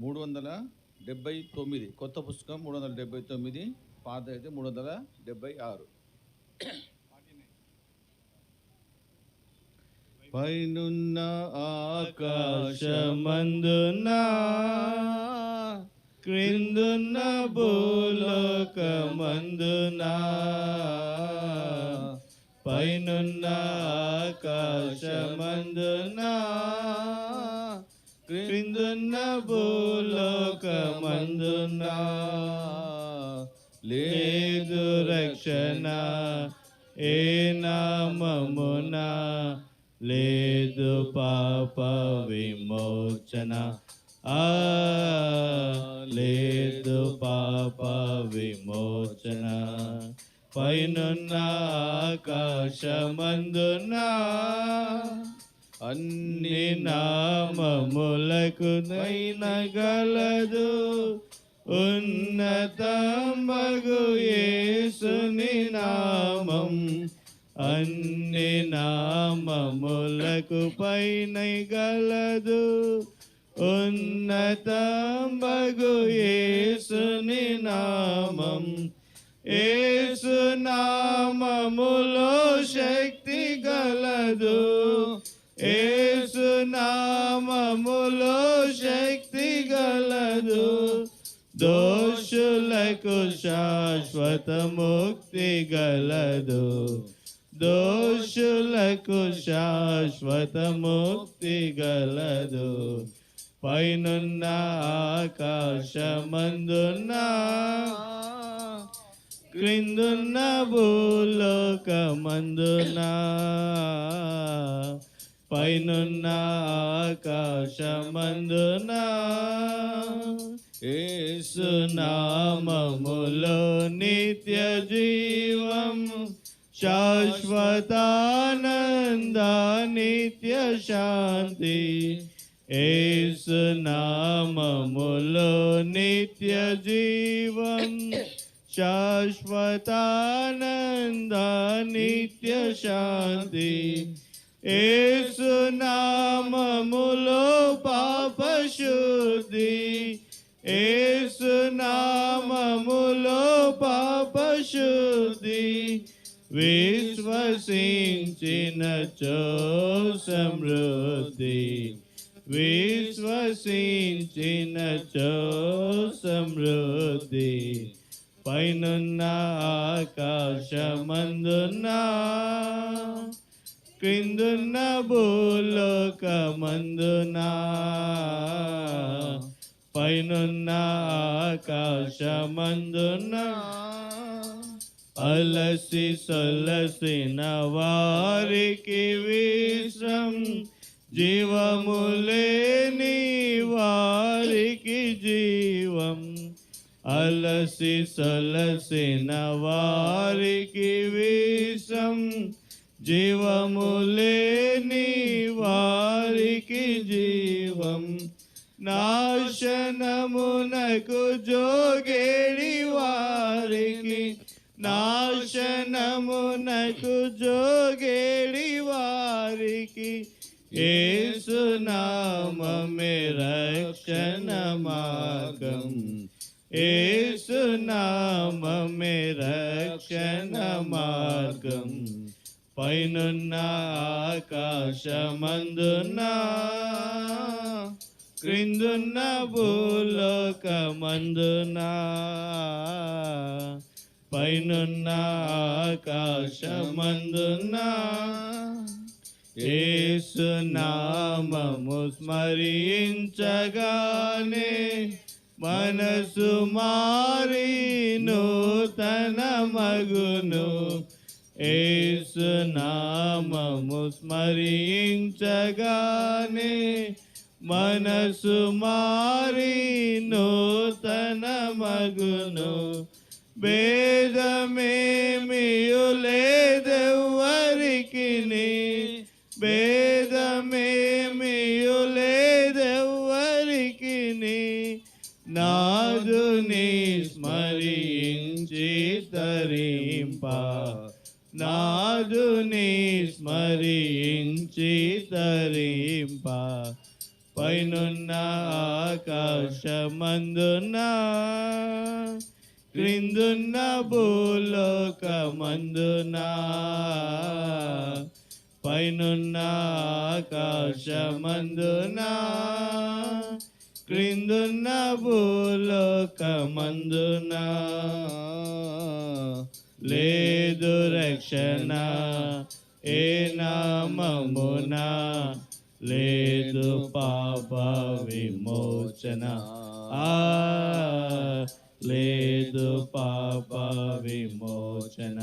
మూడు వందల డెబ్బై తొమ్మిది. కొత్త పుస్తకం మూడు వందల డెబ్బై తొమ్మిది. పాత అయితే మూడు వందల డెబ్బై ఆరు. పైనున్న ఆకాశమందున క్రిందున్న భూలోకమందున పైనున్న ఆకాశమందునా క్రిందున్న భూలోకమందున లేదు రక్షణ ఏ నామమున లేదు పాప విమోచన. ఆ లేదు పాప విమోచన. పైనున్న ఆకాశమందున అన్ని నామములకు నైనగలదు ఉన్నతమగు యేసుని నామం. అన్ని నామములకు పైన గలదు. ఉన్నతమగు యేసుని నామం. యేసు నామములో శక్తి గలదు. యేసు నామములో శక్తి గలదు. దోషులకు శాశ్వత ముక్తి గలదు. దోషులకు శాశ్వత ముక్తి గలదు. పైనున్న ఆకాశమందున్న క్రిందున్న భూలోకమందున పైనున్న ఆకాశమందున యేసు నామములో నిత్య జీవం శాశ్వతానంద నిత్య శాంతి యేసు నామములో నిత్య జీవం శాశ్వతానంద నిత్య శాంతి యేసు నామములో పాప శుద్ధి యేసు పాప శుద్ధి విశ్వసించిన చో సమృద్ధి విశ్వసించిన చో సమృద్ధి పైనున్న ఆకాశమందున్నా క్రిందున్న భూలోకమందున పైనున్న ఆకాశమందున అలసి సొలసిన వారికి విశ్రం జీవములేని వారికి జీవం. అలసి సొలసిన వారికి విషం జీవములేని వారికి జీవం నాశనమునకు జోగేడి వారికి నాశనమునకు జోగేడి వారికి ఏసునామే రక్షణ మార్గం ఏసునామే రక్షణ మార్గం పైనున్న ఆకాశమందున్న క్రిందున్న భూలోకమందున పైనున్న ఆకాశమందున ఏసునామము స్మరించగానే మనసు మారి నూతన మగును ఏసునామము స్మరించగానే మనసు మారి నూతన మగును భేదమేమియు లేదెవ్వరికి భేదమేమియు లేదెవ్వరికి నాదుని స్మరించి తరింపా నాదుని స్మరించి తరింప. పైనున్న ఆకాశమందున క్రిందున్న భూలోకమందున. పైనున్న ఆకాశమందున క్రిందున్న భూలోకమందున. లేదు రక్షణ ఏ నామమున లేదు పాప విమోచన. ఆ లేదు పాప విమోచన.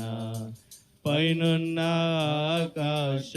పైనున్న ఆకాశమందున